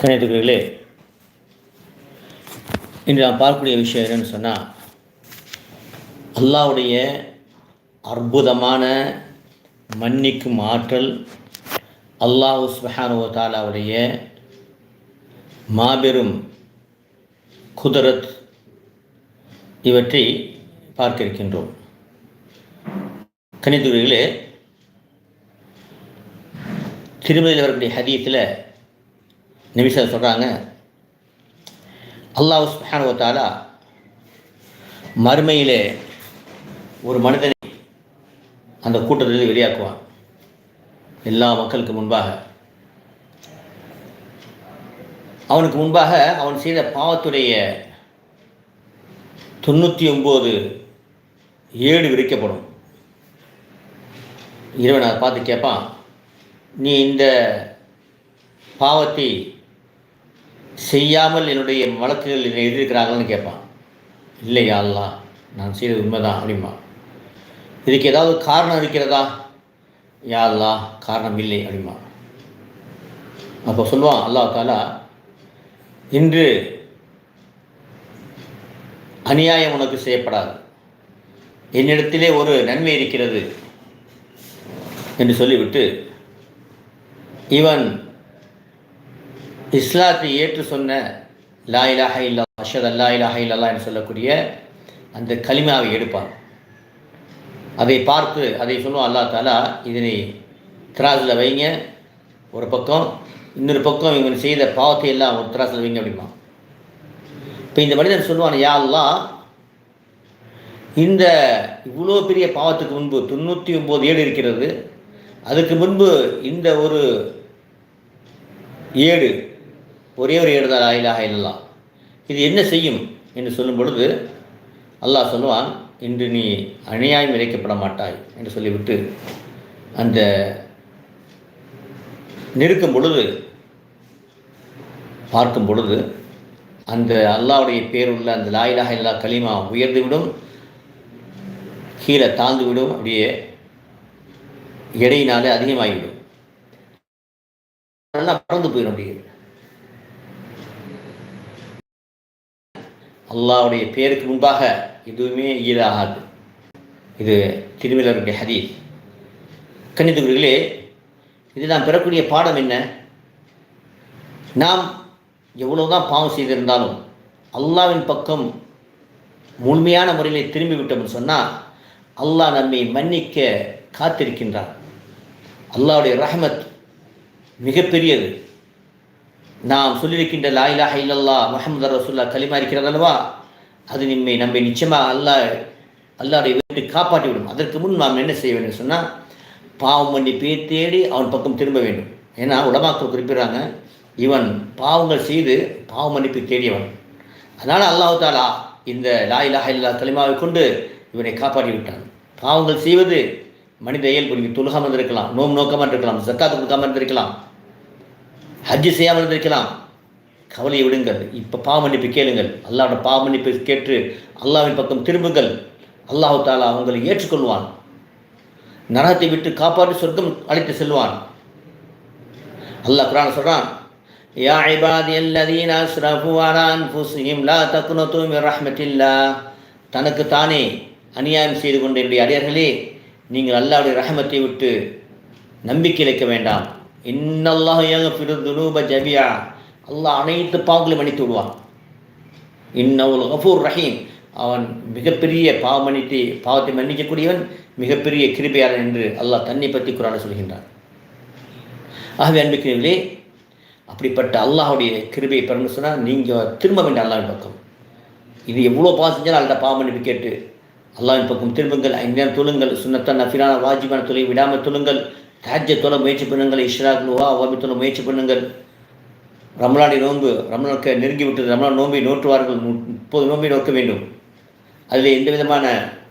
கணிதர்களே இன்று நாம் பார்க்கக்கூடிய விஷயம் என்னன்னு சொன்னால் அல்லாவுடைய அற்புதமான மன்னிக்கும் ஆற்றல் அல்லாஹ் சுபஹானுவ தாலாவுடைய மாபெரும் குதரத் இவற்றை பார்க்க இருக்கின்றோம் கணிதுரைகளே திருமதியில் வரக்கூடிய ஹதியத்தில் நிமிஷம் சொல்கிறாங்க அல்லாஹ் சுப்ஹானஹு மறுமையிலே ஒரு மனிதனை அந்த கூட்டத்திலிருந்து வெளியாக்குவான். எல்லா மக்களுக்கு முன்பாக. அவனுக்கு முன்பாக அவன் செய்த பாவத்துடைய தொண்ணூற்றி ஒம்பது ஏடு விரிக்கப்படும். இறைவன் அதை பார்த்து கேட்பான் நீ இந்த பாவத்தை செய்யாமல் என்னுடைய வழக்குகள் என்னை எழுதியிருக்கிறாங்கன்னு கேட்பான். இல்லையா அல்லா நான் செய்தது உண்மைதான் அப்படிமா இதுக்கு ஏதாவது காரணம் இருக்கிறதா? யா அல்லா காரணம் இல்லை அப்படிமா அப்போ சொல்லுவான் அல்லாஹ் தாலா இன்று அநியாயம் உனக்கு செய்யப்படாது. என்னிடத்திலே ஒரு நன்மை இருக்கிறது என்று சொல்லிவிட்டு இவன் இஸ்லாத்தை ஏற்று சொன்ன லா இலாஹ இல்லா அஷத் அல்லா இலாஹ இல்லல்லா என்று சொல்லக்கூடிய அந்த கலிமாவை எடுப்பான். அதை பார்த்து அதை சொல்லுவோம் அல்லா தாலா இதனை திராசில் வைங்க. ஒரு பக்கம் இன்னொரு பக்கம் இவன் செய்த பாவத்தை எல்லாம் ஒரு திராசில் வைங்க அப்படிமா இப்போ இந்த மனிதன் சொல்லுவான் யா அல்லா இந்த இவ்வளோ பெரிய பாவத்துக்கு முன்பு தொண்ணூற்றி ஒம்பது ஏடு இருக்கிறது. அதுக்கு முன்பு இந்த ஒரு ஏடு ஒரே ஒரு ஏடு தான் லாயிலாக இல்லலாம் இது என்ன செய்யும் என்று சொல்லும் பொழுது அல்லாஹ் சொல்லுவான் இன்று நீ அநியாயம் இழைக்கப்பட மாட்டாய் என்று சொல்லிவிட்டு அந்த நெருக்கும் பொழுது பார்க்கும் பொழுது அந்த அல்லாவுடைய பேருள்ள அந்த லாயிலாக இல்லா களிமா உயர்ந்து விடும் கீழே தாழ்ந்து விடும் அப்படியே எடையினாலே அதிகமாகிவிடும். நல்லா பறந்து போயிடும் அப்படியே. அல்லாவுடைய பேருக்கு முன்பாக எதுவுமே ஈடாகாது. இது திருமலருடைய ஹதீஸ். கணிதகுர்களே இது நாம் பெறக்கூடிய பாடம் என்ன? நாம் எவ்வளோதான் பாவம் செய்திருந்தாலும் அல்லாவின் பக்கம் முழுமையான முறையில் திரும்பி விட்டோம்னு சொன்னால் அல்லாஹ் நம்மை மன்னிக்க காத்திருக்கின்றார் அல்லாவுடைய ரஹமத் மிகப்பெரியது. நாம் சொல்லியிருக்கின்ற லாயிலா ஹைலல்லா முகமது ரசூல்லா களிமா இருக்கிறது அல்லவா? அது நம்மை நம்மை நிச்சயமாக அல்லாஹ் அல்லாடைய வீட்டு காப்பாற்றி விடும். அதற்கு முன் நாம் என்ன செய்ய வேண்டும் சொன்னால் பாவம் மன்னிப்பை தேடி அவன் பக்கம் திரும்ப வேண்டும். ஏன்னா உடமாக்கள் குறிப்பிடுறாங்க இவன் பாவங்கள் செய்து பாவ மன்னிப்பு தேடியவன். அதனால் அல்லாஹு தாலா இந்த லாயிலாக இல்லா களிமாவை கொண்டு இவனை காப்பாற்றி விட்டான். பாவங்கள் செய்வது மனித இயல்பு நீங்கள் தொழுகாமல் இருந்திருக்கலாம் நோம் நோக்காமல் இருக்கலாம் ஜக்காத்து கொடுக்காமல் இருந்திருக்கலாம். ஹஜ்ஜு செய்யாமல் இருந்திருக்கலாம். கவலையை விடுங்கள். இப்போ பாவமன்னிப்பு கேளுங்கள். அல்லாவோட பாவமன்னிப்பை கேட்டு அல்லாவின் பக்கம் திரும்புங்கள். அல்லாஹு தாலா அவங்களை ஏற்றுக்கொள்வான். நரகத்தை விட்டு காப்பாற்றி சொர்க்கம் அழைத்து செல்வான். அல்லாஹ் குரான் சொல்கிறான் يا عبادي الذين أسرفوا على أنفسهم لا تقنطوا من رحمة الله தனக்கு தானே அநியாயம் செய்து கொண்ட என்னுடைய அடியார்களே நீங்கள் அல்லாவுடைய ரஹமத்தை விட்டு நம்பிக்கை இழைக்க வேண்டாம். இன்னல்லாஹ் துனூப ஜபியா அல்லாஹ் அனைத்து பாவங்களையும் மன்னித்து விடுவான். இன்னவுல் கஃபூர் ரஹீம். அவன் மிகப்பெரிய பாவ மன்னித்து பாவத்தை மன்னிக்கக்கூடியவன் மிகப்பெரிய கிருபையாளன் என்று அல்லாஹ் தன்னை பற்றி குரான சொல்கின்றான். ஆகவே அன்பிக்கிறீர்களே அப்படிப்பட்ட அல்லாஹுடைய கிருபையை பெறணும்னு சொன்னால் நீங்கள் திரும்ப வேண்டிய அல்லாவின் பக்கம். இது எவ்வளோ பாவம் செஞ்சாலும் அல்ல பாவ மன்னிப்பு கேட்டு அல்லாவின் பக்கம் திரும்புங்கள் ஐந்து நேரம் தொழுங்கள் சுண்ணத்தான் நஃபிலான வாஜிபான தொலை விடாமல் தொழுங்கள் தாஜ்ய முயற்சி பண்ணுங்கள் இஷ்ராக் நுவா ஓபி முயற்சி பண்ணுங்கள். ரமலாடி நோன்பு ரமலானுக்கு நெருங்கி விட்டது. ரமலான் நோன்பை நோற்றுவார்கள். முப்பது நோன்பை நோக்க வேண்டும். அதில் எந்த விதமான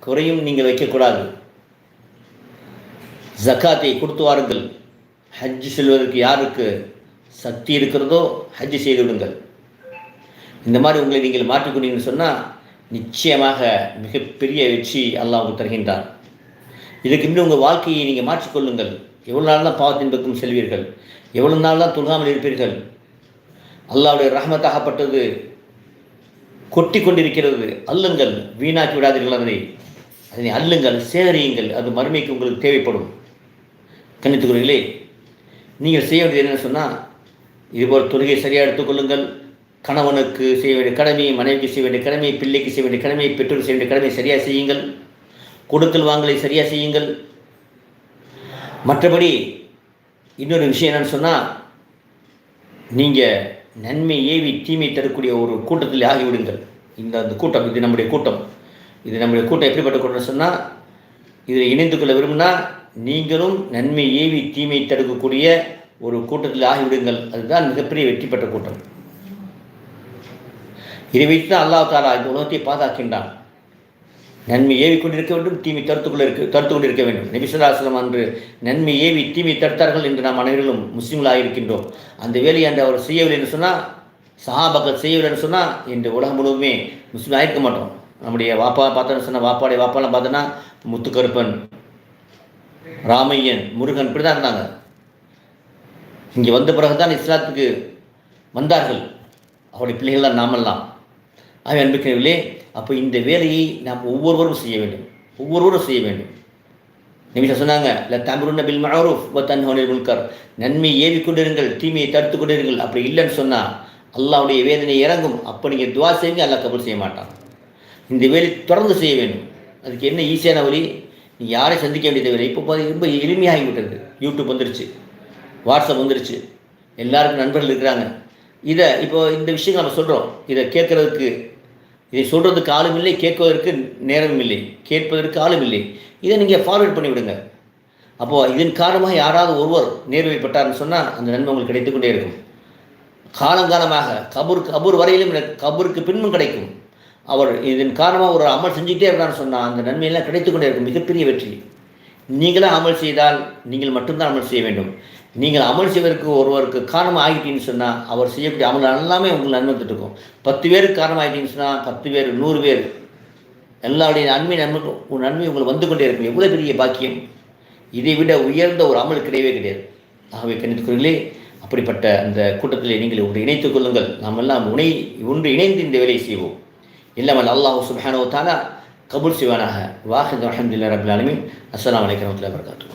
குறையும் நீங்கள் வைக்கக்கூடாது. ஜக்காத்தை கொடுத்து வாருங்கள். ஹஜ் செல்வதற்கு யாருக்கு சக்தி இருக்கிறதோ ஹஜ் செய்து விடுங்கள். இந்த மாதிரி உங்களை நீங்கள் மாற்றிக்கொண்டீங்கன்னு சொன்னால் நிச்சயமாக மிகப்பெரிய வெற்றி அல்லாஹ் உங்களுக்கு தருகின்றார் இதுக்கு முன்னே உங்கள் வாழ்க்கையை நீங்கள் மாற்றிக்கொள்ளுங்கள். எவ்வளோ நாள் தான் பாவத்தின் பக்கம் செல்வீர்கள்? எவ்வளோ நாள் தான் தொழுகாமல் இருப்பீர்கள்? அல்லாவுடைய ரஹமத்தாகப்பட்டது கொட்டி கொண்டிருக்கிறது. அல்லுங்கள் வீணாக்கி விடாதீர்கள் அதனை. அதனை அல்லுங்கள் சேகரியுங்கள். அது மறுமைக்கு உங்களுக்கு தேவைப்படும். கண்ணித்துக்குறீர்களே நீங்கள் செய்ய வேண்டியது என்னென்னு சொன்னால் இதுபோல் தொழுகை சரியாக எடுத்துக்கொள்ளுங்கள் கணவனுக்கு செய்ய வேண்டிய கடமை மனைவிக்கு செய்ய வேண்டிய கடமை பிள்ளைக்கு செய்ய வேண்டிய கடமை பெற்றோருக்கு செய்ய வேண்டிய கடமை சரியாக செய்யுங்கள். கொடுக்கல் வாங்கலை சரியாக செய்யுங்கள். மற்றபடி இன்னொரு விஷயம் என்னன்னு சொன்னால் நீங்கள் நன்மை ஏவி தீமை தரக்கூடிய ஒரு கூட்டத்தில் ஆகிவிடுங்கள். இந்த அந்த கூட்டம் இது நம்முடைய கூட்டம். இது நம்முடைய கூட்டம் எப்படிப்பட்ட கூட்டம்னு சொன்னால் இதில் இணைந்து கொள்ள விரும்பினா நீங்களும் நன்மை ஏவி தீமை தடுக்கக்கூடிய ஒரு கூட்டத்தில் ஆகிவிடுங்கள். அதுதான் மிகப்பெரிய வெற்றி பெற்ற கூட்டம். இதை வைத்து தான் அல்லாஹ் தாலா இந்த உலகத்தை பாதுகாக்கின்றான். நன்மை ஏவி கொண்டிருக்க வேண்டும் தீமை தடுத்து இருக்க தடுத்து கொண்டிருக்க வேண்டும். நபிசுல்லாஸ்லம் அன்று நன்மை ஏவி தீமை தடுத்தார்கள் என்று நாம் அனைவரும் முஸ்லீம்களாக இருக்கின்றோம். அந்த வேலையை அந்த அவர் செய்யவில்லை என்று சொன்னால் சஹாபக்கள் செய்யவில்லை என்று சொன்னால் இந்த உலகம் முழுவதுமே முஸ்லீம் ஆயிருக்க மாட்டோம். நம்முடைய வாப்பா பார்த்தோன்னு சொன்னால் வாப்பாடைய வாப்பாலாம் பார்த்தோன்னா முத்துக்கருப்பன் ராமையன் முருகன் இப்படி தான் இருந்தாங்க. இங்கே வந்த பிறகு தான் இஸ்லாத்துக்கு வந்தார்கள். அவருடைய பிள்ளைகள்லாம் நாமெல்லாம். அவன் அன்பிக்கிறவர்களே அப்போ இந்த வேலையை நாம் ஒவ்வொருவரும் செய்ய வேண்டும். ஒவ்வொருவரும் செய்ய வேண்டும். நிமிஷம் சொன்னாங்க இல்லை தமிழ் பில் மழரூஃப் தன்ஹோனில் முல்கர் நன்மை ஏவி கொண்டிருங்கள் தீமையை தடுத்து கொண்டிருங்கள். அப்படி இல்லைன்னு சொன்னால் அல்லாவுடைய வேதனை இறங்கும். அப்போ நீங்கள் துவா செய்யுங்க அல்லா கபூல் செய்ய மாட்டான். இந்த வேலை தொடர்ந்து செய்ய வேண்டும். அதுக்கு என்ன ஈஸியான வழி? நீ யாரை சந்திக்க வேண்டியது வேலை இப்போ பாதி ரொம்ப எளிமையாகிவிட்டது. யூடியூப் வந்துருச்சு. வாட்ஸ்அப் வந்துருச்சு. எல்லாருக்கும் நண்பர்கள் இருக்கிறாங்க. இதை இப்போ இந்த விஷயங்கள் நம்ம சொல்கிறோம் இதை கேட்குறதுக்கு இதை சொல்கிறதுக்கு ஆளும் இல்லை கேட்பதற்கு நேரமும் இல்லை. கேட்பதற்கு ஆளும் இல்லை. இதை நீங்கள் ஃபார்வேர்ட் பண்ணிவிடுங்க. அப்போது இதன் காரணமாக யாராவது ஒருவர் நேர்வைப்பட்டார்னு சொன்னால் அந்த நன்மை உங்களுக்கு கிடைத்துக்கொண்டே இருக்கும். காலங்காலமாக கபூர் கபூர் வரையிலும் கபூருக்கு பின்பும் கிடைக்கும். அவர் இதன் காரணமாக ஒரு அமல் செஞ்சுக்கிட்டே இருந்தான்னு சொன்னால் அந்த நன்மையெல்லாம் கிடைத்துக்கொண்டே இருக்கும். மிகப்பெரிய வெற்றி. நீங்களாக அமல் செய்தால் நீங்கள் மட்டும்தான் அமல் செய்ய வேண்டும். நீங்கள் அமல் செய்வதற்கு ஒருவருக்கு காரணம் ஆகிட்டீங்கன்னு சொன்னால் அவர் செய்யக்கூடிய அமல் எல்லாமே உங்களுக்கு நன்மை இருக்கும் பத்து பேருக்கு காரணம் ஆகிட்டீங்கன்னு சொன்னால் பத்து பேர் நூறு பேர் எல்லாருடைய நன்மை நன்மை நன்மை உங்களுக்கு வந்து கொண்டே இருக்கும். எவ்வளோ பெரிய பாக்கியம். இதை விட உயர்ந்த ஒரு அமல் கிடையவே கிடையாது. ஆகவே கணித்துக்குறீங்களே அப்படிப்பட்ட அந்த கூட்டத்தில் நீங்கள் ஒன்று இணைத்துக் கொள்ளுங்கள். நாம் எல்லாம் உணை ஒன்று இணைந்து இந்த வேலையை செய்வோம். இல்லாமல் அல்லாஹ் சுபஹானோ தாலா கபூல் சிவானாக வாஹித் அஹமதுல்லா ரபுல் அலமின் அஸ்லாம் வலைக்கம் வரமத்துல வரகாத்து